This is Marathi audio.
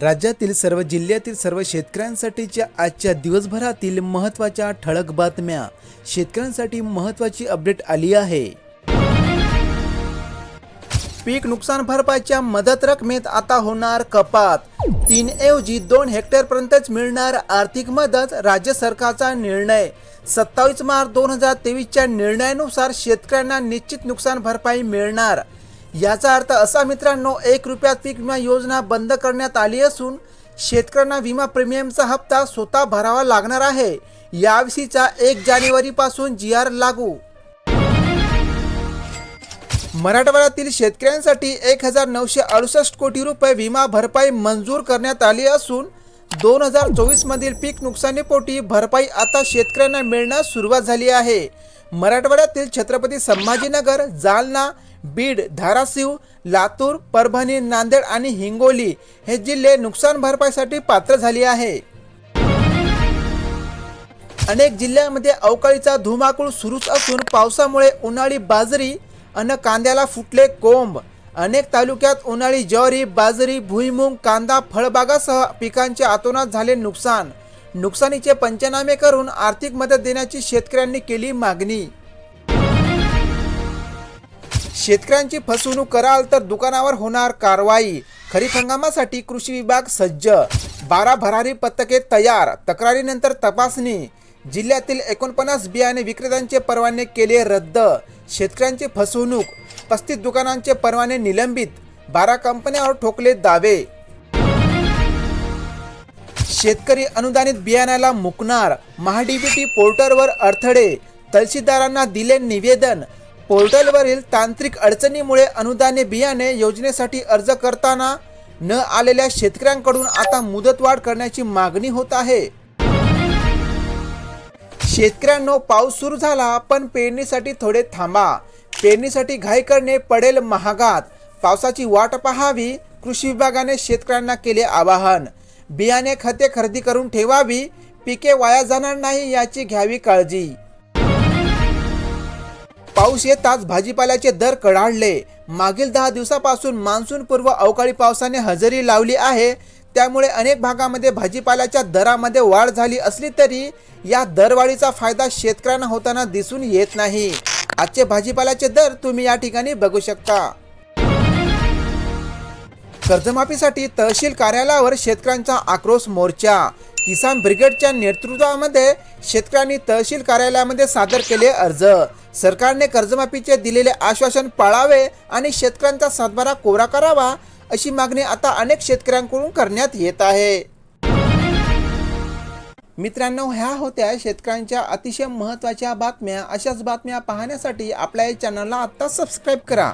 राज्यातील सर्व जिल्ह्यातील सर्व शेतकऱ्यांसाठीच्या आजच्या दिवसभरातील महत्त्वाच्या ठळक बातम्या. शेतकऱ्यांसाठी महत्त्वाची अपडेट आली आहे. पीक नुकसान भरपाईच्या मदत रकमेत आता होणार कपात. तीन ऐवजी दोन हेक्टरपर्यंतच मिळणार आर्थिक मदत राज्य सरकारचा निर्णय. सत्तावीस मार्च दोन हजार तेवीसच्या निर्णयानुसार शेतकऱ्यांना निश्चित नुकसान भरपाई मिळणार. याचा अर्थ असा मित्रांनो एक रुपयात पीक विमा योजना बंद करण्यात आली असून शेतकऱ्यांना विमा प्रीमियमचा हप्ता स्वतः भरावा लागणार आहे. याविषयीचा एक जानेवारीपासून जी आर लागू. मराठवाड्यातील शेतकऱ्यांसाठी एक हजार नऊशे अडुसष्ट कोटी रुपये विमा भरपाई मंजूर करण्यात आली असून दोन हजार चोवीस मधील पीक नुकसानीपोटी भरपाई आता शेतकऱ्यांना मिळण्यास सुरुवात झाली आहे. मराठवाड्यातील छत्रपती संभाजीनगर जालना बीड धाराशिव लातूर परभणी नांदेड आणि हिंगोली हे जिल्हे नुकसान भरपाईसाठी पात्र झाले आहे. अनेक जिल्ह्यांमध्ये अवकाळीचा धुमाकूळ सुरूच असून पावसामुळे उन्हाळी बाजरी अन कांद्याला फुटले कोंब. अनेक तालुक्यात उन्हाळी ज्वारी बाजरी भुईमुंग कांदा फळबागासह पिकांचे आतोनात झाले नुकसान. नुकसानीचे पंचनामे करून आर्थिक मदत देण्याची शेतकऱ्यांनी केली मागणी. शेतकऱ्यांची फसवणूक कराल तर दुकानावर होणार कारवाई. खरीप हंगामासाठी कृषी विभाग सज्ज. बारा भरारी पथके तयार. तक्रारीनंतर तपासणी. जिल्ह्यातील एकोणपन्नास बियाणे विक्रेत्यांचे परवाने केले रद्द. शेतकऱ्यांची फसवणूक. पस्तीस दुकानांचे परवाने निलंबित. बारा कंपन्यांवर ठोकले दावे. शेतकरी अनुदानित बियाण्याला मुकणार. महाडीबीटी पोर्टलवर अडथळे. तहसीलदारांना दिले निवेदन. पोर्टलवरील तांत्रिक अडचणीमुळे अनुदाने बियाणे योजनेसाठी अर्ज करताना न आलेल्या शेतकऱ्यांकडून आता मुदतवाढ करण्याची मागणी होत आहे. शेतकऱ्यांनो पाऊस सुरू झाला पण पेरणीसाठी थोडे थांबा. पेरणीसाठी घाई करणे पडेल महागात. पावसाची वाट पाहावी कृषी विभागाने शेतकऱ्यांना केले आवाहन. बियाणे खते खरेदी करून ठेवावी पिके वाया जाणार नाही याची घ्यावी काळजी. पाऊस येताच भाजीपाल्याचे दर कडाडले. मागील दहा दिवसापासून मान्सून पूर्व अवकाळी पावसाने हजेरी लावली आहे. त्यामुळे अनेक भागामध्ये भाजीपाल्याच्या दरामध्ये वाढ झाली असली तरी या दरवाढीचा फायदा शेतकऱ्यांना होताना दिसून येत नाही. आजचे भाजीपाल्याचे दर तुम्ही या ठिकाणी बघू शकता. कर्जमाफीसाठी तहसील कार्यालयावर शेतकऱ्यांचा आक्रोश मोर्चा. किसान ब्रिगेडच्या नेतृत्वामध्ये शेतकऱ्यांनी तहसील कार्यालयामध्ये सादर केले अर्ज. सरकारने कर्जमाफीचे दिलेले आश्वासन पाळावे आणि शेतकऱ्यांचा सातबारा कोरा करावा अशी मागणी आता अनेक शेतकऱ्यांकडून करण्यात येत आहे. मित्रांनो ह्या होत्या शेतकऱ्यांच्या अतिशय महत्त्वाच्या बातम्या. अशाच बातम्या पाहण्यासाठी आपल्या या चॅनलला आत्ता सबस्क्राईब करा.